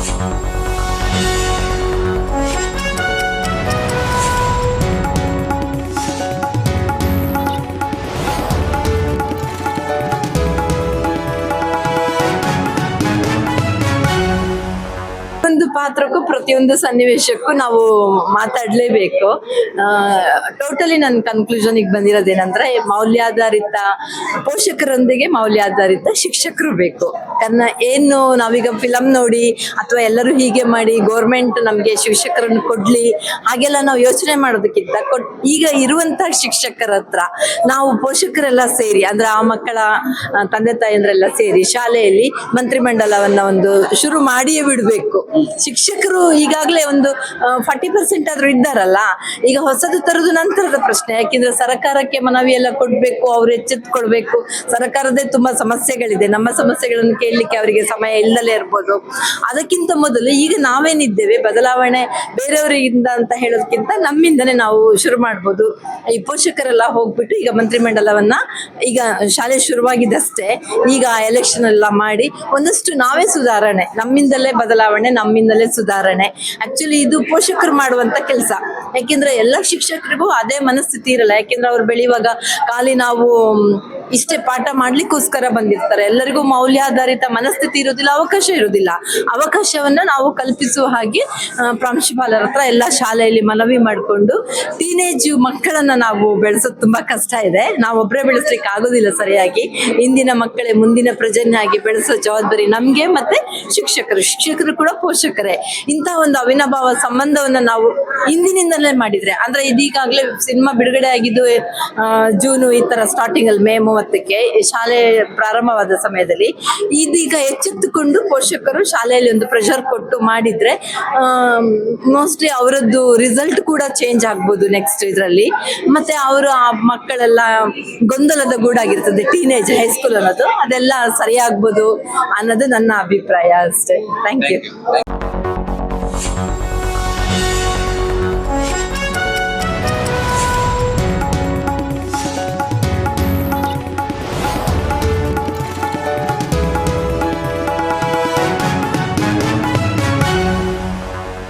ಒಂದು ಪಾತ್ರಕ್ಕೂ ಪ್ರತಿಯೊಂದು ಸನ್ನಿವೇಶಕ್ಕೂ ನಾವು ಮಾತಾಡಲೇಬೇಕು. ಟೋಟಲಿ ನನ್ನ ಕನ್ಕ್ಲೂಷನಿಗೆ ಬಂದಿರೋದೇನಂದ್ರೆ, ಮೌಲ್ಯಾಧಾರಿತ ಪೋಷಕರೊಂದಿಗೆ ಮೌಲ್ಯಾಧಾರಿತ ಶಿಕ್ಷಕರು ಬೇಕು. ಕನ್ನ ಏನು ನಾವೀಗ ಫಿಲಮ್ ನೋಡಿ, ಅಥವಾ ಎಲ್ಲರೂ ಹೀಗೆ ಮಾಡಿ ಗೋರ್ಮೆಂಟ್ ನಮಗೆ ಶಿಕ್ಷಕರನ್ನು ಕೊಡ್ಲಿ, ಹಾಗೆಲ್ಲ ನಾವು ಯೋಚನೆ ಮಾಡೋದಕ್ಕಿಂತ ಕೊಟ್, ಈಗ ಇರುವಂತಹ ಶಿಕ್ಷಕರ ಹತ್ರ ನಾವು ಪೋಷಕರೆಲ್ಲ ಸೇರಿ, ಅಂದ್ರೆ ಆ ಮಕ್ಕಳ ತಂದೆ ತಾಯಿಯಂದ್ರೆಲ್ಲ ಸೇರಿ ಶಾಲೆಯಲ್ಲಿ ಮಂತ್ರಿಮಂಡಲವನ್ನ ಒಂದು ಶುರು ಮಾಡಿಯೇ ಬಿಡಬೇಕು. ಶಿಕ್ಷಕರು ಈಗಾಗಲೇ ಒಂದು ಫಾರ್ಟಿ ಪರ್ಸೆಂಟ್ ಆದ್ರೂ ಇದ್ದಾರಲ್ಲ, ಈಗ ಹೊಸದು ತರೋದು ನಂತರದ ಪ್ರಶ್ನೆ, ಯಾಕೆಂದ್ರೆ ಸರ್ಕಾರಕ್ಕೆ ಮನವಿ ಎಲ್ಲ ಕೊಡಬೇಕು, ಅವ್ರು ಎಚ್ಚೆತ್ಕೊಳ್ಬೇಕು ಸರ್ಕಾರದೇ ತುಂಬಾ ಸಮಸ್ಯೆಗಳಿದೆ, ನಮ್ಮ ಸಮಸ್ಯೆಗಳನ್ನು ಕೇಳಲಿಕ್ಕೆ ಅವರಿಗೆ ಸಮಯ ಇಲ್ಲದಲೇ ಇರ್ಬೋದು. ಅದಕ್ಕಿಂತ ಮೊದಲು ಈಗ ನಾವೇನಿದ್ದೇವೆ, ಬದಲಾವಣೆ ಬೇರೆಯವರಿಂದ ಅಂತ ಹೇಳೋದಕ್ಕಿಂತ ನಮ್ಮಿಂದನೇ ನಾವು ಶುರು ಮಾಡ್ಬೋದು. ಈ ಪೋಷಕರೆಲ್ಲ ಹೋಗ್ಬಿಟ್ಟು ಈಗ ಮಂತ್ರಿಮಂಡಲವನ್ನ ಈಗ ಶಾಲೆ ಶುರುವಾಗಿದ್ದಷ್ಟೇ ಈಗ ಎಲೆಕ್ಷನ್ ಎಲ್ಲ ಮಾಡಿ ಒಂದಷ್ಟು ನಾವೇ ಸುಧಾರಣೆ, ನಮ್ಮಿಂದಲೇ ಬದಲಾವಣೆ, ನಮ್ಮಿಂದಲೇ ಸುಧಾರಣೆ. ಆಕ್ಚುಲಿ ಇದು ಪೋಷಕರು ಮಾಡುವಂತ ಕೆಲಸ. ಯಾಕೆಂದ್ರೆ ಎಲ್ಲ ಶಿಕ್ಷಕರಿಗೂ ಅದೇ ಮನಸ್ಥಿತಿ ಇರಲ್ಲ. ಯಾಕೆಂದ್ರೆ ಅವ್ರು ಬೆಳೆಯುವಾಗ ಖಾಲಿ ನಾವು ಇಷ್ಟೇ ಪಾಠ ಮಾಡ್ಲಿಕ್ಕೋಸ್ಕರ ಬಂದಿರ್ತಾರೆ. ಎಲ್ಲರಿಗೂ ಮೌಲ್ಯಾಧಾರಿತ ಮನಸ್ಥಿತಿ ಇರೋದಿಲ್ಲ ಅವಕಾಶ ಇರೋದಿಲ್ಲ ಅವಕಾಶವನ್ನ ನಾವು ಕಲ್ಪಿಸುವ ಹಾಗೆ ಪ್ರಾಂಶುಪಾಲರ ಹತ್ರ ಎಲ್ಲ ಶಾಲೆಯಲ್ಲಿ ಮನವಿ ಮಾಡಿಕೊಂಡು ಟೀನೇಜ್ ಮಕ್ಕಳನ್ನ ನಾವು ಬೆಳೆಸೋದು ತುಂಬಾ ಕಷ್ಟ ಇದೆ. ನಾವು ಒಬ್ಬರೇ ಬೆಳೆಸ್ಲಿಕ್ಕೆ ಆಗೋದಿಲ್ಲ ಸರಿಯಾಗಿ. ಇಂದಿನ ಮಕ್ಕಳೇ ಮುಂದಿನ ಪ್ರಜೆಯಾಗಿ ಬೆಳೆಸೋ ಜವಾಬ್ದಾರಿ ನಮ್ಗೆ ಮತ್ತೆ ಶಿಕ್ಷಕರು. ಶಿಕ್ಷಕರು ಕೂಡ ಪೋಷಕರೇ. ಇಂತಹ ಒಂದು ಅವಿನಾಭಾವ ಸಂಬಂಧವನ್ನ ನಾವು ಇಂದಿನಿಂದಲೇ ಮಾಡಿದ್ರೆ, ಅಂದ್ರೆ ಇದೀಗಾಗಲೇ ಸಿನಿಮಾ ಬಿಡುಗಡೆ ಆಗಿದ್ದು ಜೂನು ಈ ತರ ಸ್ಟಾರ್ಟಿಂಗ್ ಅಲ್ಲಿ ಮೇ ಮೂವತ್ತಕ್ಕೆ ಶಾಲೆ ಪ್ರಾರಂಭವಾದ ಸಮಯದಲ್ಲಿ ಇದೀಗ ಎಚ್ಚೆತ್ತುಕೊಂಡು ಪೋಷಕರು ಶಾಲೆಯಲ್ಲಿ ಒಂದು ಪ್ರೆಷರ್ ಕೊಟ್ಟು ಮಾಡಿದ್ರೆ ಮೋಸ್ಟ್ಲಿ ಅವರದ್ದು ರಿಸಲ್ಟ್ ಕೂಡ ಚೇಂಜ್ ಆಗ್ಬೋದು ನೆಕ್ಸ್ಟ್ ಇದರಲ್ಲಿ. ಮತ್ತೆ ಅವರು ಆ ಮಕ್ಕಳೆಲ್ಲ ಗೊಂದಲದ ಗೂಡಾಗಿರ್ತದೆ ಟೀನೇಜ್ ಹೈಸ್ಕೂಲ್ ಅನ್ನೋದು. ಅದೆಲ್ಲ ಸರಿಯಾಗ್ಬೋದು ಅನ್ನೋದು ನನ್ನ ಅಭಿಪ್ರಾಯ ಅಷ್ಟೇ. Thank you